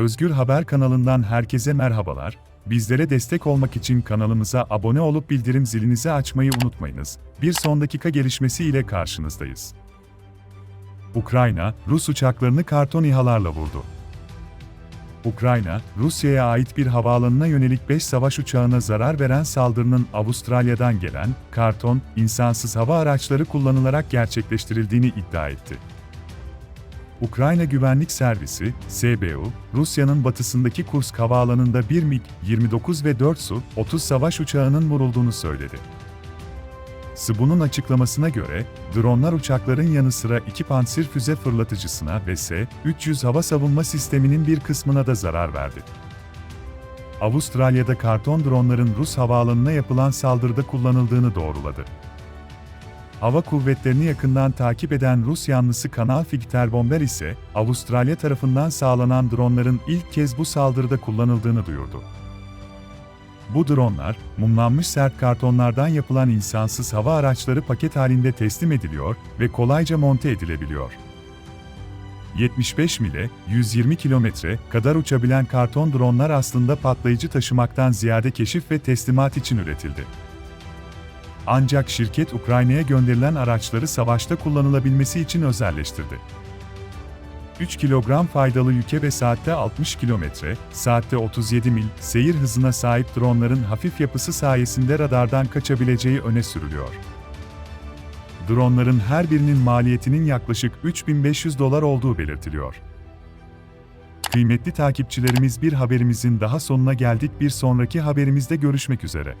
Özgür Haber kanalından herkese merhabalar. Bizlere destek olmak için kanalımıza abone olup bildirim zilinizi açmayı unutmayınız. Bir son dakika gelişmesi ile karşınızdayız. Ukrayna, Rus uçaklarını karton İHA'larla vurdu. Ukrayna, Rusya'ya ait bir havaalanına yönelik 5 savaş uçağına zarar veren saldırının Avustralya'dan gelen karton, insansız hava araçları kullanılarak gerçekleştirildiğini iddia etti. Ukrayna Güvenlik Servisi, SBU, Rusya'nın batısındaki Kursk havaalanında bir MiG-29 ve 4 Su-30 savaş uçağının vurulduğunu söyledi. SBU'nun açıklamasına göre, dronlar uçakların yanı sıra iki pansir füze fırlatıcısına ve S-300 hava savunma sisteminin bir kısmına da zarar verdi. Avustralya'da karton dronların Rus havaalanına yapılan saldırıda kullanıldığını doğruladı. Hava kuvvetlerini yakından takip eden Rus yanlısı Kanal Fighter ise, Avustralya tarafından sağlanan dronların ilk kez bu saldırıda kullanıldığını duyurdu. Bu dronlar, mumlanmış sert kartonlardan yapılan insansız hava araçları paket halinde teslim ediliyor ve kolayca monte edilebiliyor. 75 mile, 120 kilometre kadar uçabilen karton dronlar aslında patlayıcı taşımaktan ziyade keşif ve teslimat için üretildi. Ancak şirket Ukrayna'ya gönderilen araçları savaşta kullanılabilmesi için özelleştirdi. 3 kilogram faydalı yüke ve saatte 60 kilometre, saatte 37 mil seyir hızına sahip dronların hafif yapısı sayesinde radardan kaçabileceği öne sürülüyor. Dronların her birinin maliyetinin yaklaşık 3500 dolar olduğu belirtiliyor. Kıymetli takipçilerimiz bir haberimizin daha sonuna geldik. Bir sonraki haberimizde görüşmek üzere.